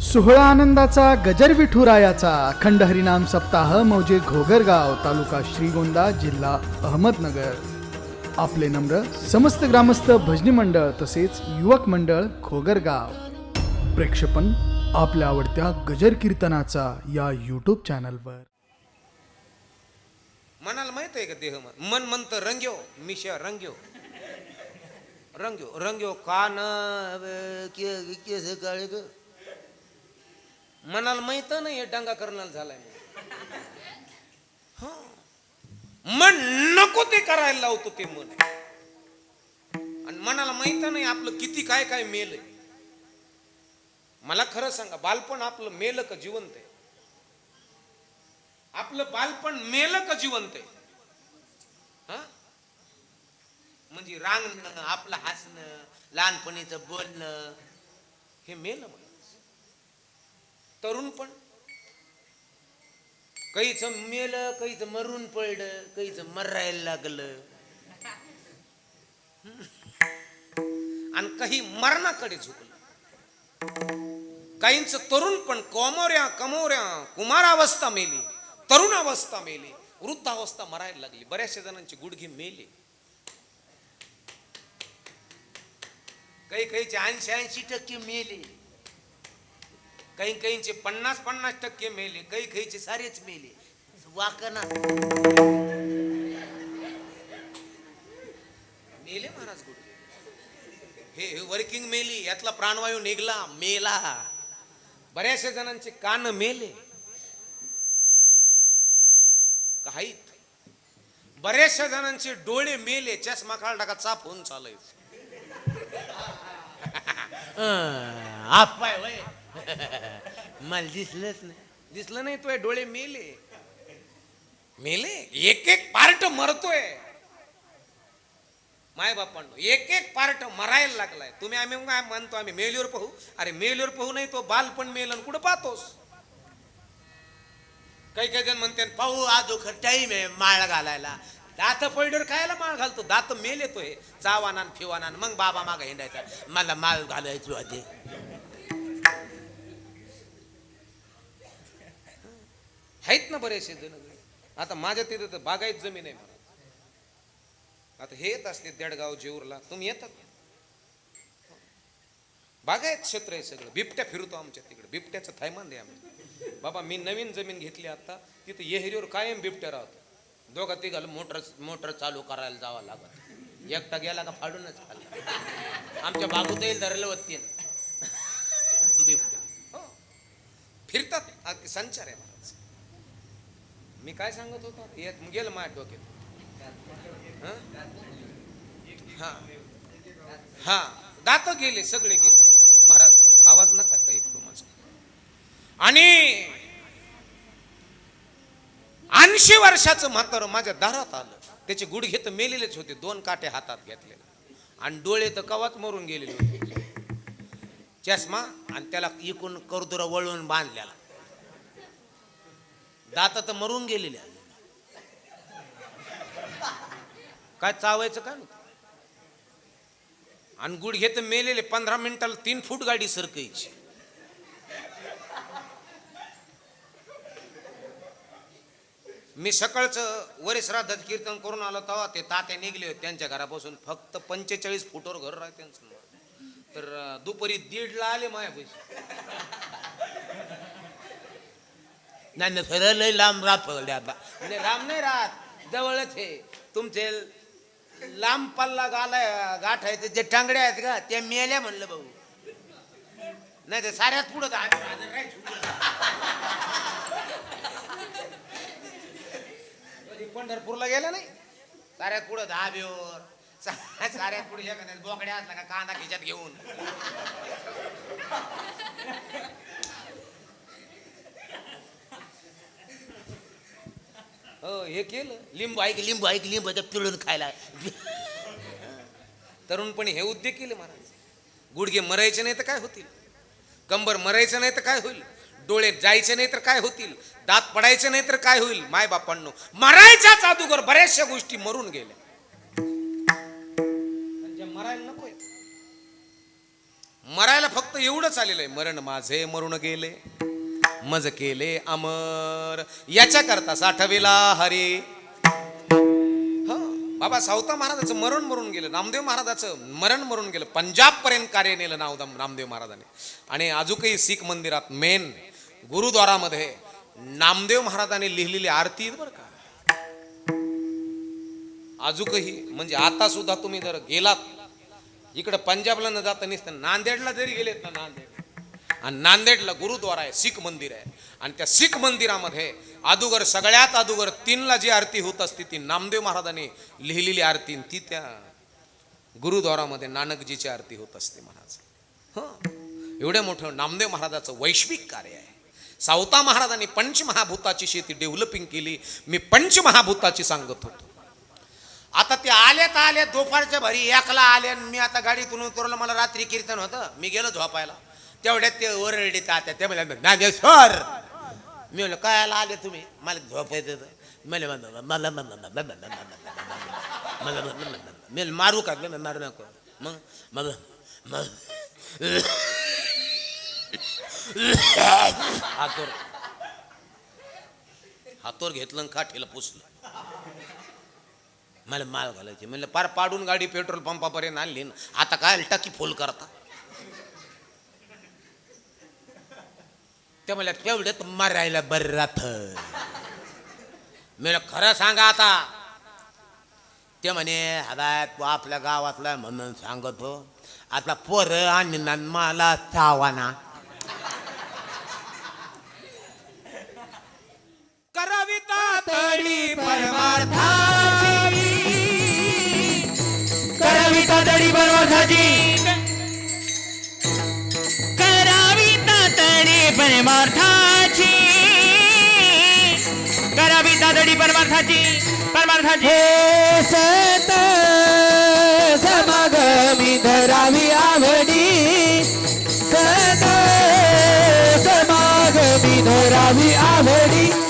सोहळा आनंदाचा गजर विठुरायाचा अखंड हरिनाम सप्ताह मौजे घोगरगाव तालुका श्रीगोंदा जिल्हा अहमदनगर. आपले नम्र समस्त ग्रामस्थ भजनी मंडळ तसेच युवक मंडळ घोगरगाव. प्रेक्षपण आपल्या आवडत्या गजर कीर्तनाचा या यूट्यूब चॅनलवर मनाला माहीत आहे का देह मन म्हणत रंग्यो मिशा रंग्यो. रंग्यो रंग्यो कान अबे, के- काळे ग मनाला माहीत नाही हे डांगा झालाय मन नको ते करायला लावतो ते मन. आणि मनाला माहीत नाही आपलं किती काय काय मेल आहे मला खरं सांगा बालपण आपलं मेल का जिवंत आहे? आपलं बालपण मेल का जिवंत आहे? हा? म्हणजे रांगणं आपलं हसणं लहानपणीचं बोलणं हे मेलं. तरुण पण. काहीच मेलं काहीच मरून पडलं काहीच मरायला लागलं. आणि काही मरणाकडे झुकलं. काहींच तरुण पण कोमोऱ्या कमोऱ्या कुमारावस्था मेली तरुण अवस्था मेली वृद्धावस्था मरायला लागली. बऱ्याचशा जणांची गुडघे मेले. काही काहीचे ऐंशी ऐंशी टक्के मेले. काही काहींचे पन्नास पन्नास टक्के मेले काही काहीचे सारेच मेले. वाकना मेले महाराज गुरु हे हे वर्किंग मेली यातला प्राणवायू निघला मेला. बऱ्याचशा जणांचे कान मेले. काहीत. बऱ्याचशा जणांचे डोळे मेले चष्मा काळ टाका चाप होऊन चालायच आप मला दिसलंच नाही. दिसलं नाही तुझे डोळे मेले. मेले? एक एक पार्ट मरतोय. माय बापांनो एक एक पार्ट मरायला लागलाय. तुम्ही आम्ही काय म्हणतो आम्ही मेलीवर पाहू. अरे मेलीवर पाहू नाही तो बालपण मेलन कुठं पाहतोस? काही काही जण म्हणते पाहू आज टाईम आहे माळ घालायला. दात पडल्यावर खायला माळ घालतो. दात मेल येतोय चावाना फिवानान फिवाना मग बाबा माग हिंडायचा. मला माळ घालायची आधी. आहेत ना बरेचसे जण आता माझ्या तिथे तर बागायत जमीन आहे मला आता हे येत असले देडगाव जेऊरला तुम्ही येतात बागायत क्षेत्र आहे सगळं. बिबट्या फिरतो आमच्या तिकडे. बिबट्याचं थैमान द्या आम्ही बाबा मी नवीन जमीन घेतली आता. तिथं येहरीवर कायम बिबट्या राहतो. दोघा तिघाला मोटर मोटर चालू करायला जावं लागत. एकटा गेला का फाडूनच खाल्ला. आमच्या बाबूत येईल धरलं होती बिबट्या. हो. फिरतात. अगदी संचार आहे महाराज मी काय सांगत होतो? येत गेलं माझ्या डोक्यात. हा? हा. दात गेले सगळे गेले. महाराज आवाज नका काही करू माझा. आणि ऐंशी वर्षाचं म्हातारं माझ्या दारात आलं. त्याचे गुडघे तर मेलेलेच होते दोन काटे हातात घेतलेले. आणि डोळे तर कवाच मरून गेलेले होते. चष्मा आणि त्याला इकून करदुरा वळून बांधलेला. दात तर मरून गेलेले आहे. काय चावायचं काय आणि गुडघे तर मेलेले पंधरा मिनिटाला तीन फूट गाडी सरकायची. मी सकाळचं वरे श्राद्धाचं कीर्तन करून आलो तेव्हा ते तात्या निघले होते त्यांच्या घरापासून फक्त पंचेचाळीस फुटावर घर राहते त्यांचं तर दुपारी दीडला आले माया पैसे नाही नाही खरं लय लांब राहत पकडले आता. म्हणजे लांब नाही राहत जवळच आहे. तुमचे लांब पल्ला गालाय आहे जे टांगड्या आहेत का त्या मेल्या म्हणलं भाऊ. नाही ते साऱ्याच पुढं आम्ही पंढरपूरला गेला नाही? साऱ्यात पुढं दहाब्यावर साऱ्यात पुढे एखाद्या बोकड्या असला का कांदा खिच्यात घेऊन. हो हे केलं. लिंबू ऐक लिंबू ऐक लिंबू त्या पिळून खायला. तरुणपणी हे उद्योग केले महाराज. गुडघे मरायचे नाही तर काय होतील? कंबर मरायचं नाही तर काय होईल? डोळे जायचे नाही तर काय होतील? दात पडायचे नाही तर काय होईल? माय बापांनो मरायच्याच अगोदर बऱ्याचशा गोष्टी मरून गेल्या. मरायला नको मरायला फक्त एवढंच आलेलं आहे. मरण माझे मरून गेले. मज केले अमर. याच्या करता साठविला हरी. हो, बाबा सावता महाराजाचं मरण मरून गेलं. नामदेव महाराजाचं मरण मरून गेलं. पंजाब पर्यंत कार्य नेलं नाव नामदेव महाराजाने. आणि आजूकही शीख मंदिरात मेन गुरुद्वारामध्ये नामदेव महाराजांनी लिहिलेली आरती आहेत बरं का. अजूकही म्हणजे आता सुद्धा तुम्ही जर गेलात इकडे पंजाबला न जाता नसतं नांदेडला जरी गेलेत ना नांदेड आणि नांदेडला गुरुद्वारा आहे शीख मंदिर आहे. आणि त्या शीख मंदिरामध्ये अदुगर सगळ्यात अदुगर तीनला जी आरती होत असते ती नामदेव महाराजांनी लिहिलेली आरती आणि ती त्या गुरुद्वारामध्ये नानकजीची आरती होत असते महाराज. हं. एवढं मोठं नामदेव महाराजाचं वैश्विक कार्य आहे. सावता महाराजांनी पंचमहाभूताची शेती डेव्हलपिंग केली. मी पंचमहाभूताची सांगत होतो. आता ते आले तर आले दुपारच्या भरी एकला आले आणि मी आता गाडीतून उतरलं मला रात्री कीर्तन होतं. मी गेलो झोपायला. तेवढ्यात ते ओरडे तात्या ते म्हणजे नागेश्वर मी म्हणलं काय आला आले तुम्ही मला झोपायचं होतं. मला मला मला मला मला मी मारू का मी मारू नको मग मग मग हातोर हातोर घेतलं आणि काठीला पुसलं मला माल घालायची म्हणलं पार पाडून गाडी पेट्रोल पंपापर्यंत आणली ना आता काय टाकी फुल करता ते म्हणलं तेवढ्यात मारायला बरं राहत. मी खरं सांगा आता. ते म्हणे हदाय तू आपल्या गावातला म्हणून सांगतो. आता पोर आणि मला चावाना करावी तातडी परमार्थाची. करविता तातडी परमार्थाची. परमार्थाची करावी तातडी परमार्थाची परमार्थाची. हे सत समागमी धरावी आवडी. सत समागमी धरावी आवडी.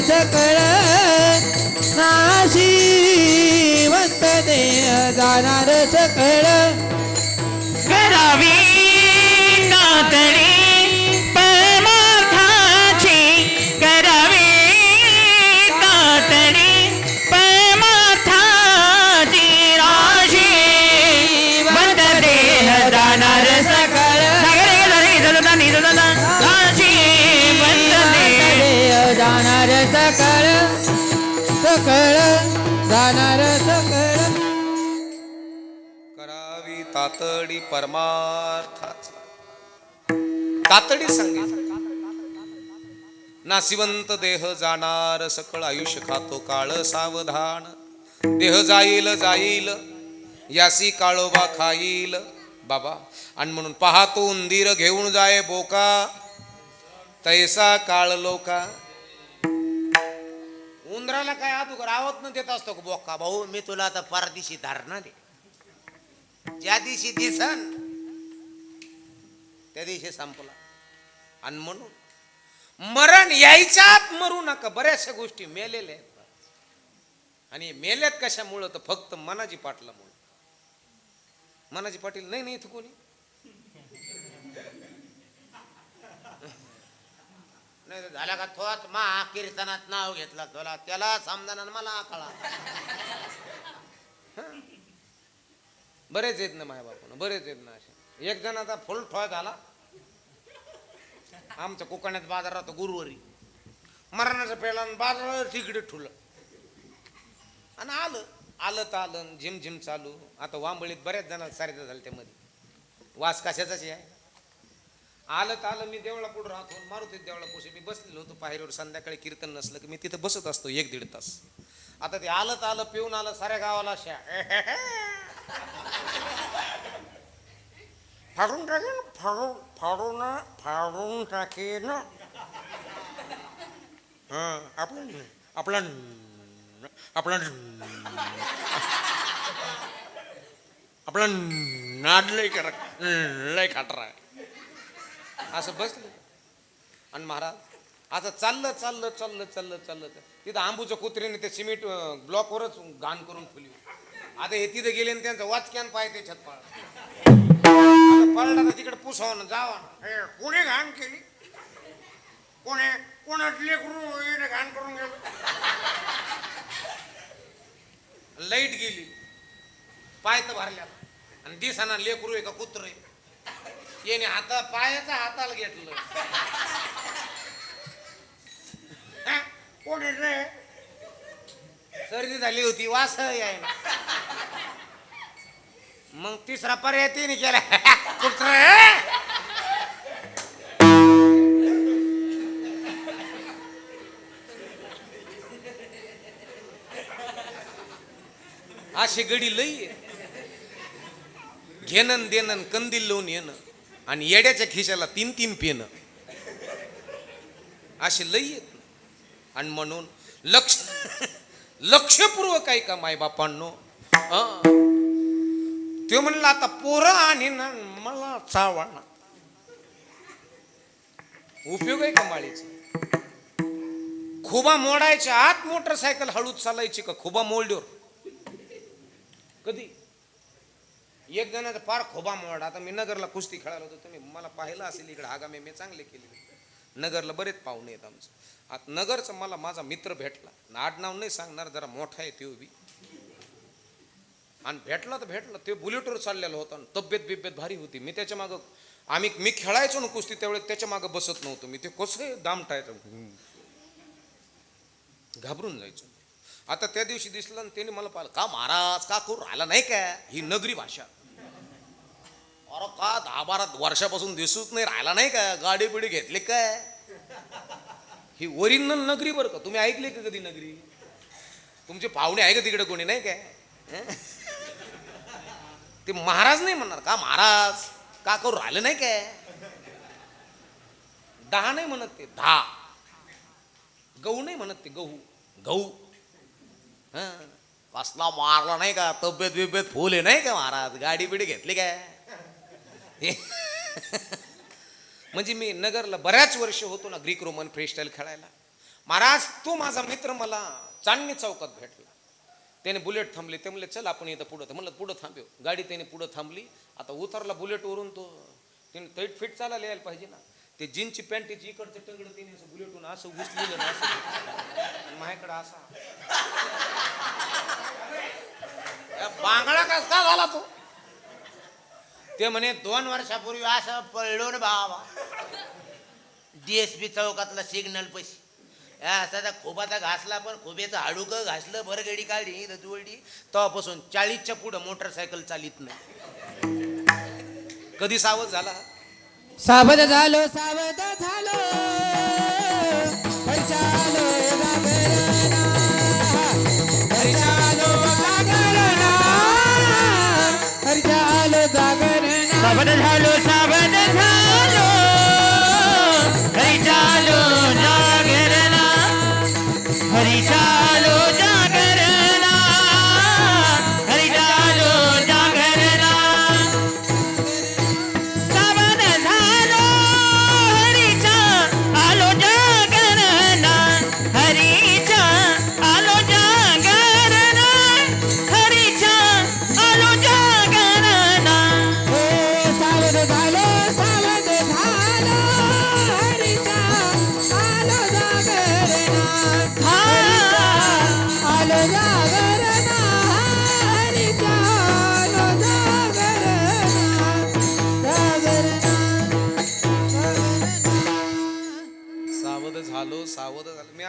जाणार सकळ नाशिवत देह जाणार सकळ करावी तातडी परमार्थाचा. तातडी सांगितलं नासिवंत देह जाणार सकळ आयुष्य खातो काळ सावधान. देह जाईल जाईल यासी काळोबा खाईल. बाबा आणि म्हणून पाहतो उंदीर घेऊन जाय बोका. तैसा काळ लोका. उंदराला काय अगोदर रावत न देत असतो बोका? भाऊ मी तुला आता परदिशी धारणार आहे ज्या दिवशी दिसन त्या दिवशी संपला. आणि म्हणून मरण यायच्यात मरू नका. बऱ्याचशा गोष्टी मेलेल्या आहेत. आणि मेल्यात कशामुळं? तर फक्त मनाजी पाटलामुळं. मनाजी पाटील नाही नाही इथं कोणी? नाही तर झाला का थोच मा? कीर्तनात नाव घेतला तुला. त्याला समजाना मला कळा बरेच येत ना माझ्या बापून बरेच येत ना असे. एक जण आता फुल ठोय झाला. आमच्या कोकणात बाजार राहतो गुरुवारी. मरणाचं पेला बाजार तिकडे ठुलं. आणि आलं आलं तर आलं आणि झिम झिम चालू. आता वांबळीत बऱ्याच जणांना सारिता झालं त्यामध्ये. वास कशाचाच आहे? आलं तर आलं मी देवळा पुढे राहतो मारुती देवळा पुढे मी बसलेलो होतो पायरीवर. संध्याकाळी कीर्तन नसलं की मी तिथं बसत असतो एक दीड तास. आता ते आलं तर आलं पिऊन आलं साऱ्या गावाला शा फाडून टाकेन फाडून फाडून फाडून टाकेन. हा आपलं आपलं आपला आपला नाद लय करा लय खाटरा असं बसलं. आणि महाराज आता चाललं चाललं चाललं चाललं चाललं. तिथं आंबूच्या कुत्र्याने ते सिमेंट ब्लॉकवरच घाण करून ठेवली आता हे तिथं गेले आणि त्यांचं वाचक्यान पाय त्याच्यात पळा पळला तर तिकडे पुसावं ना जावा ना हे, कोणी घाण केली? कोणी कोणाच लेकरू इकडे घाण करून गेलो? लाइट गेली. पाय तर भरल्या आणि दिसाना लेकरू आहे का कुत्र येणे हाता पायाचा हाताला घेतलं. हा? कोण रे? सर्दी झाली होती वास यायला मग तिसरा पर्याय तिने केला. कुत्र अशी गडी लई आहे. घेणं देणं कंदील लावून येणं आणि येड्याच्या खिशाला तीन तीन पेन असे लई येत आणि म्हणून लक्ष लक्षपूर्वक आहे का मायबापांनो ते म्हणलं आता पोरं आणि ना मला चावणा उपयोग आहे का माळीचा? खुबा मोडायच्या आत मोटरसायकल हळूच चालायची का खुबा मोडल्यावर कधी? एक जणाचा फार खोबा मोड. आता मी नगरला कुस्ती खेळायला होतो तुम्ही मला पाहिलं असेल इकडे. आगामी मी चांगले केले. नगरला बरेच पाहुणे आहेत आमचं. आता नगरचा मला माझा मित्र भेटला. आडनाव नाही सांगणार जरा मोठा आहे तो बी. आणि भेटला तर भेटला. ते बुलेटवर चाललेलं होतं आणि तब्येत बिब्येत भारी होती. मी त्याच्या मागं आम्ही मी खेळायचो ना कुस्ती त्यावेळेस त्याच्या मागं बसत नव्हतो. मी ते कसं दामटायचं घाबरून जायचो. आता त्या दिवशी दिसलं आणि त्याने मला पाहिलं का महाराज का करू राहिला नाही का? ही नगरी भाषा. अरे का दहा बारा वर्षापासून दिसूच नाही राहिला नाही का? गाडी बिडी घेतली काय? ही ओरिजिनल नगरी बरं का? तुम्ही ऐकले का कधी नगरी? तुमचे पाहुणे आहे का तिकडे कोणी नाही काय ते महाराज नाही म्हणणार का? महाराज का करू राहिलं नाही काय? दहा नाही म्हणत ते दहा. गहू नाही म्हणत ते गहू. गहू. कसला मारला नाही का? तब्येत बिब्येत फुल आहे नाही का महाराज? गाडी बिडी घेतली काय? हे. म्हणजे मी नगरला बऱ्याच वर्ष होतो ना ग्रीक रोमन फ्रीस्टाईल खेळायला. महाराज तो माझा मित्र मला चांदणी चौकात भेटला. त्याने बुलेट थांबले. ते म्हणले चल आपण इथं पुढं. म्हणलं पुढं थांबव. गाडी त्याने पुढं थांबली. आता उतरला बुलेटवरून तो. त्याने तैट फिट चालायला यायला पाहिजे ना. ते जीनची पॅन्टीची इकडचं टंगडं त्याने असं बुलेटून असं उचलेलं ना असं. माझ्याकडं असा. बांगडा कस का झाला तो? ते म्हणे दोन वर्षापूर्वी असं पळलो ना बाबा. डीएसपी चौकातला सिग्नल पैसे. या सध्या खोबाचा घासला पण खोब्याचं हाडूक घासलं बरं गडी काढली रजवडी तेव्हापासून चाळीसच्या पुढं मोटरसायकल चालित नाही. कधी सावध झाला? सावध झालो सावध झालो.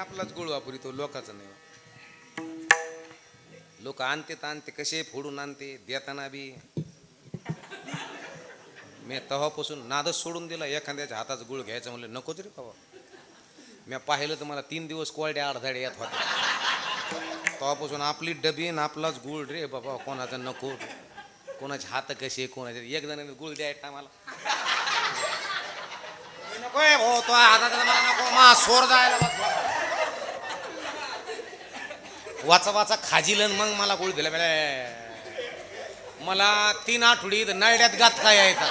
आपलाच गुळ वापरितो लोकाचा नाही. लोक आणते आणते कसे फोडून आणते देताना बी. मी तवापासून नादच सोडून दिला एखाद्याच्या हाताचा गुळ घ्यायचं म्हणलं नकोच रे बाबा. मी पाहिलं तर मला तीन दिवस कोळड्या अडधाडे येत होता तेव्हापासून आपली डबी आणि आपलाच गुळ रे बाबा कोणाचा नको. कोणाचे हात कसे कोणाचे. एक जणाने गुळ द्यायचा मला. नको भाऊ तो हाताचा मला नको. मा सोर जायला वाचा वाचा खाजीलन आणि मग मला गोळी दिला बेले मला तीन आठवडी नायड्यात गात काय यायचा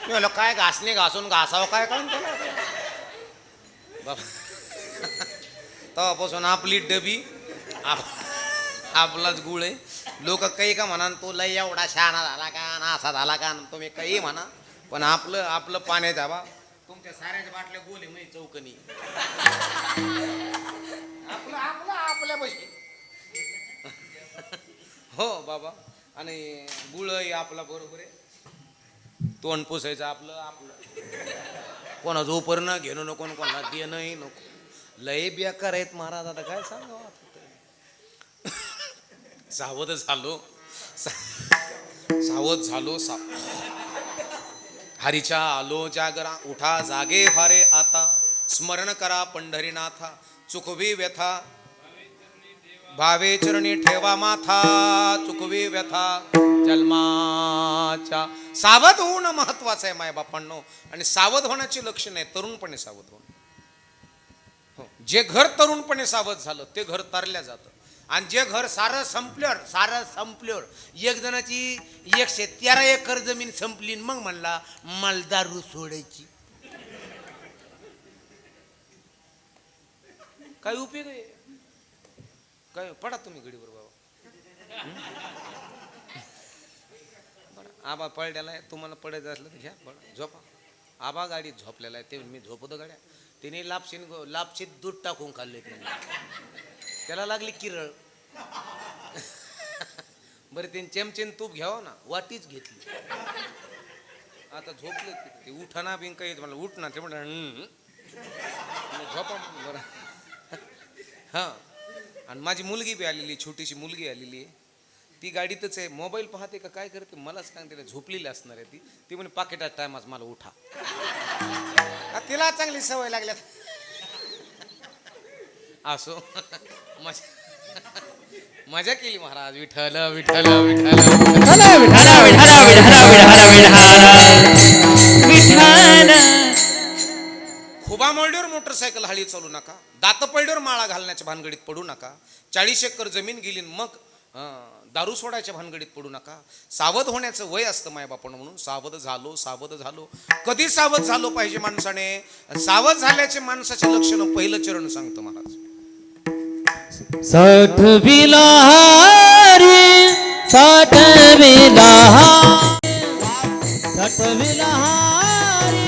मी म्हणलं काय घासणे घासून घासावं काय कळून त्याला? बाबा तेव्हापासून आपली डबी आप आपलाच गुळ आहे. लोक काही का म्हणा तो लय एवढा शहाणा झाला का ना असा झाला का तुम्ही काही म्हणा. पण आपलं आपलं पाण्यात बा तुमच्या साऱ्याच्या बाटल्या गोले म्हणजे चौकनी आपलं आपलं आपल्या हो बाबा. आणि गुळही आपला बरोबर आहे. तोंड पुसायचं आपलं आपलं. कोणा झोपर न घेणं नको कोणा देणंही नको. लय बेकार आहेत महाराज आता काय सांगावं सावध झालो. सावध झालो सा हरीच्या आलो जागरा उठा जागे फारे आता. स्मरण करा पंढरीनाथा. चुकवी व्यथा. भावे चरणी ठेवा माथा चुकवी व्यथा. जन्माच्या सावध होणं महत्वाचं आहे माय बापांनो आणि सावध होण्याची लक्ष आहे तरुणपणे सावध होणं. हो, जे घर तरुणपणे सावध झालं ते घर तारल्या जातं. आणि जे घर सारं संपल्यावर सारं संपल्यावर एक जणाची एकशे तेरा एकर जमीन संपली आणि मग म्हणला मला दारू सोडायची. काय उपयोग आहे? काय पडा तुम्ही गडीवर बाबा. बरं, आबा पडलेला आहे. तुम्हाला पडायचं असलं तर घ्या. पडा झोपा. आबा गाडीत झोपलेला आहे. ते मी झोपतो गाड्या. तिने लापशीन लापशीत दूध टाकून खाल्ले त्यांनी त्याला लागली किरळ. बरं त्यांनी चमचेन तूप घ्यावं ना वाटीच घेतली. आता झोपले ते. उठाना बिन काही मला उठणार ते म्हणलं झोपा मग बरं. हा. आणि माझी मुलगी बी आलेली छोटीशी मुलगी आलेली आहे. ती गाडीतच आहे. मोबाईल पाहते का काय करते? मलाच सांगते झोपलेली असणार आहे ती. ती म्हणे पाकिटात टायमाच मला उठा. हा, तिला चांगली सवय लागल्यात. असो. मजा मजा केली महाराज. विठ्ठल. विठ्ठल विठ्ठल विठ्ठल विठ्ठल विठ्ठल. विठ्ठल. विठ्ठल. डबा मळडीवर मोटरसायकल हळी चालू नका. दातपळडीवर माळा घालण्याच्या भानगडीत पडू नका. चाळीस एकर जमीन गेली मग दारू सोडायच्या भानगडीत पडू नका. सावध होण्याचं वय असतं मायबापण म्हणून. सावध झालो सावध झालो. कधी सावध झालो पाहिजे माणसाने? सावध झाल्याचे माणसाचे लक्षण पहिलं चरण सांगतो महाराज. साठ बिलाहारी साठ बिलाहारी साठ बिलाहारी